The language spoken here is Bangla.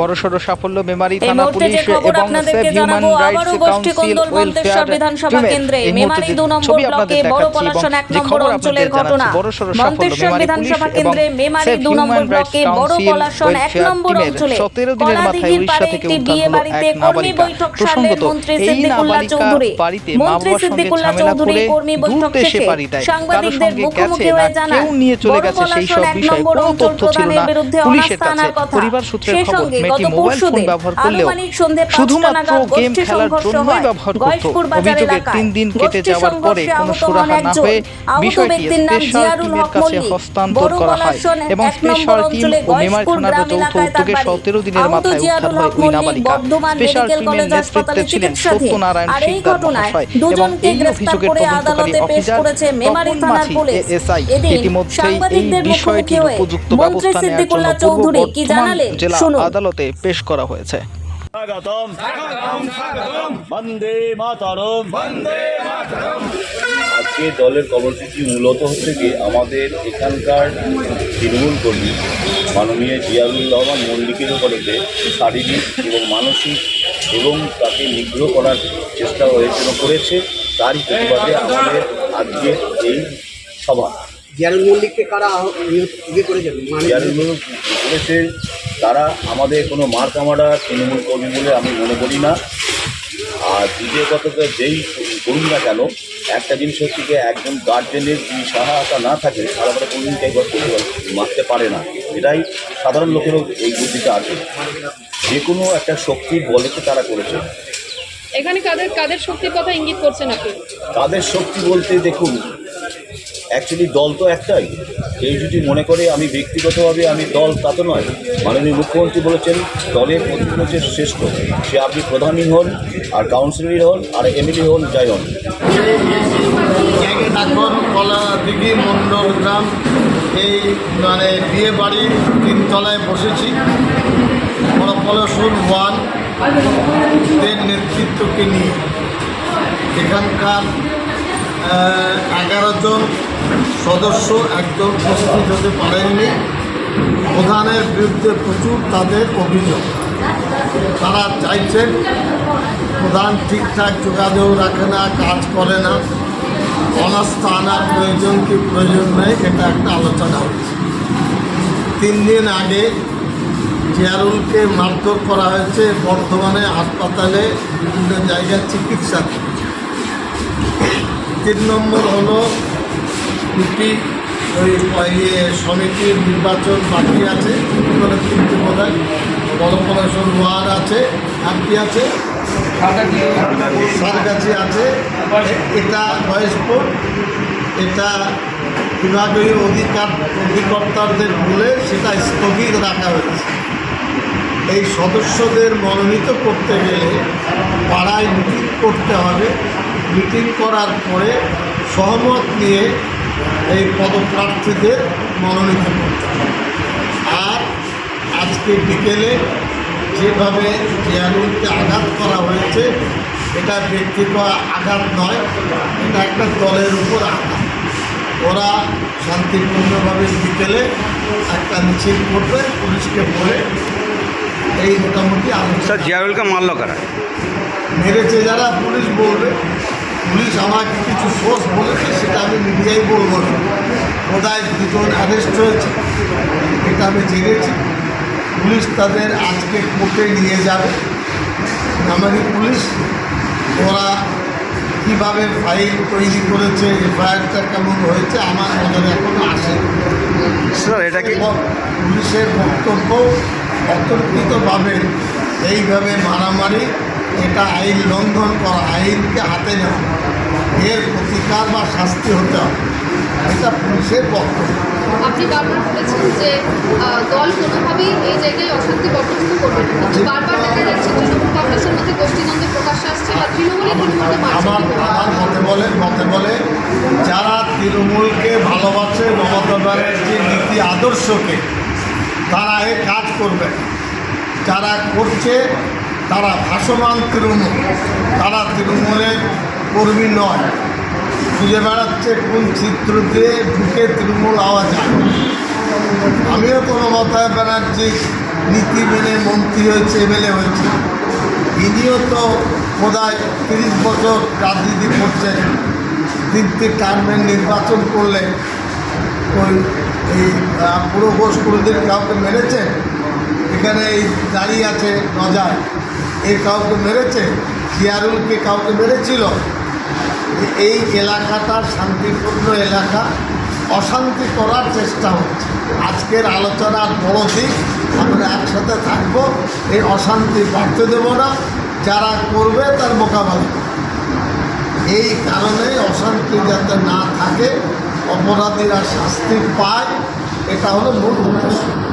বড়সড় সাফল্য মেমারি থানা পুলিশ এবং save human rights council welfare বিধানসভা কেন্দ্রে মেমারি দু নম্বর ব্লকে বড় পলাশন এক নম্বর অঞ্চলের ঘটনা। বড়সড় সাফল্য মেমারি বিধানসভা পুলিশ কেন্দ্রে এবং মেমারি দু নম্বর ব্লকে বড় পলাশন এক নম্বর অঞ্চলে 17 দিনের মাথায় উড়িষ্যা থেকে উদ্ধার হলো এক নাবালিকা। প্রসঙ্গত, মন্ত্রী এই নাবালিকা চৌধুরী। বাড়িতে মা বাবার সঙ্গে ঝামেলা চৌধুরী করে কর্মী বৈঠক ঘুরতে এসে বাড়ি সাংবাদিকদের সঙ্গে মুখোমুখি গেছে হয়ে না কেউ নিয়ে চলে গেছে সেই সব বিষয়ে কোনো তথ্য ছিল না পুলিশের কাছে পরিবার সূত্রের খবর মেয়েটি মোবাইল ফোন ব্যবহার করলেও শুধুমাত্র গেম খেলার জন্যই ব্যবহার করত। অভিযোগের তিন দিন কেটে যাওয়ার পরে কোনো সুরাহা না। হয়ে বিষয়টি স্পেশাল টিমের কাছে হস্তান্তর করা হয় এবং স্পেশাল টিম ও গয়েশপুর থানার যৌথ উদ্যোগে সতেরো দিনের মাথায় উদ্ধার হয় ওই নাবালিকা। স্পেশাল টিমের নেতৃত্বে ছিলেন সত্যনারায়ণ শিকদার মহাশয় এবং এই অভিযোগের তদন্তকারী অফিসার তপন মাঝি এএসআই ইতিমধ্যেই এই বিষয়টির উপযুক্ত ব্যবস্থা নেওয়ার জন্য পূর্ব বর্ধমান জেলা শুনুন আদালতে পেশ করা হয়েছে। স্বাগতম। বন্দে মাতরম। বন্দে আজকে দলের কর্মসূচি মূলত হচ্ছে কি আমাদের এখানকার তৃণমূল কর্মী মাননীয় জিয়ারুল রহমান মল্লিকের উপরে শারীরিক এবং মানসিক এবং তাকে নিগ্রহ করার চেষ্টা হয়েছিল করেছে। তারই প্রতিবাদে আমাদের আজকে এই সভা। জিয়ারুল মল্লিককে কারা ইয়ে- করেছেন? মানে জিয়ারুল করেছে তারা আমাদের কোনো মার কামারা তৃণমূল কর্মী বলে আমি মনে করি না। আর দ্বিতীয় কথা তো যেই করুন না কেন একটা জিনিস হচ্ছে যে একজন গার্জেনের যদি সহায়তা না থাকে তারা আমরা কোনো দিন একবার মারতে পারে না। এটাই সাধারণ লোকেরও এই বুদ্ধিটা আছে। যে কোনো একটা শক্তির বলেতে তারা করেছে। এখানে কাদের কাদের শক্তির কথা ইঙ্গিত করছেন আপনি? তাদের শক্তি বলতে দেখুন অ্যাকচুয়ালি দল তো একটাই। কেউ যদি মনে করে আমি ব্যক্তিগতভাবে আমি দল, তা তো নয়। মাননীয় মুখ্যমন্ত্রী বলেছেন, দলের প্রতিদিন হচ্ছে শ্রেষ্ঠ। সে আপনি প্রধানই হন, আর কাউন্সিলরই হন, আর এমএলএ হন, যাই হন। এখন কলা দিঘি মণ্ডল গ্রাম, এই মানে বিয়ে বাড়ির তিনতলায় বসেছি। পলসুর ওয়ান নেতৃত্বকে নিয়ে। এখানকার এগারো জন সদস্য একজন উপস্থিত হতে পারেননি। প্রধানের বিরুদ্ধে প্রচুর তাদের অভিযোগ। তারা চাইছেন প্রধান ঠিকঠাক যোগাযোগ রাখে না, কাজ করে না। অনাস্থা আনার প্রয়োজন কি প্রয়োজন নেই, এটা একটা আলোচনা হচ্ছে। তিন দিন আগে জিয়ারুলকে মারধর করা হয়েছে বর্ধমানে হাসপাতালে, বিভিন্ন জায়গায় চিকিৎসা। তিন নম্বর হলো দুটি ওই ইয়ে সমিতির নির্বাচন বাকি আছে ওখানে তিনটে হয় কর্পোরেশন ওয়ার্ড আছে আর কি আছে সারগাছি আছে। এটা বয়স্পুর এটা বিভাগীয় অধিকার অধিকর্তাদের বলে সেটা স্থগিত রাখা হয়েছে। এই সদস্যদের মনোনীত করতে গেলে পাড়ায় মিটিং করতে হবে। মিটিং করার পরে সহমত নিয়ে এই পদপ্রার্থীদের মনোনীত করতে হবে। আর আজকে বিকেলে যেভাবে জিয়ারুলকে আঘাত করা হয়েছে এটা ব্যক্তিগত আঘাত নয় এটা একটা দলের উপর আঘাত। ওরা শান্তিপূর্ণভাবে বিকেলে একটা মিছিল করবে পুলিশকে বলে এই মোটামুটি আলোচনা। স্যার জিয়ারুলকে মারল কারা? মেরেছে যারা পুলিশ বলবে। পুলিশ আমাকে কিছু সোর্স বলেছে সেটা আমি মিডিয়ায় বলব না। বোধহয় দুজন অ্যারেস্ট হয়েছে এটা আমি জেনেছি। পুলিশ তাদের আজকে কোর্টে নিয়ে যাবে। আমাদের পুলিশ ওরা কীভাবে ফাইল তৈরি করেছে এফআইআরটা কেমন হয়েছে আমার নজরে এখনও আসে। স্যার এটা কি পুলিশের বক্তব্য অতর্কিতভাবে এইভাবে মারামারি এটা আইন লঙ্ঘন করা আইনকে হাতে নেওয়া। এর প্রতিকার বা শাস্তি হতে হবে। এটা পুলিশের বক্তব্য আপনি বারবার বলেছেন যে দল কোনোভাবেই এই জায়গায় অশান্তি বরদাস্ত করবে না। বারবার দেখা যাচ্ছে তৃণমূল কংগ্রেসের মধ্যে গোষ্ঠীদ্বন্দ্ব প্রকাশ্যে আসছে বা আমার আমার মতে বলে মতে বলে যারা তৃণমূলকে ভালোবাসে মমতা ব্যানার্জির নীতি আদর্শকে তারা এ কাজ করবে যারা করছে তারা ভাসমান তৃণমূল। তারা তৃণমূলের কর্মী নয়। খুঁজে বেড়াচ্ছে কোন চিত্র দিয়ে ঢুকে তৃণমূল আওয়া যায় আমিও তো মমতা ব্যানার্জি নীতি মেনে মন্ত্রী হয়েছে, এমএলএ হয়েছে। ইনিও তো বোধহয় তিরিশ বছর রাজনীতি করছেন। তিনটি টার্মের নির্বাচন করলে ওই এই পুরো ঘোষ কোনোদিন কাউকে মেরেছে? এখানে এই দাঁড়িয়ে আছে নজায় এর কাউকে মেরেছে? জিয়ারুলকে কাউকে মেরেছিল? যে এই এলাকাটা শান্তিপূর্ণ এলাকা, অশান্তি করার চেষ্টা হচ্ছে। আজকের আলোচনার বড় দিক, আমরা একসাথে থাকব, এই অশান্তি বাড়তে দেবো না, যারা করবে তার মোকাবেলা। এই কারণে অশান্তি যাতে না থাকে, অপরাধীরা শাস্তি পায়, এটা হলো মূল উদ্দেশ্য।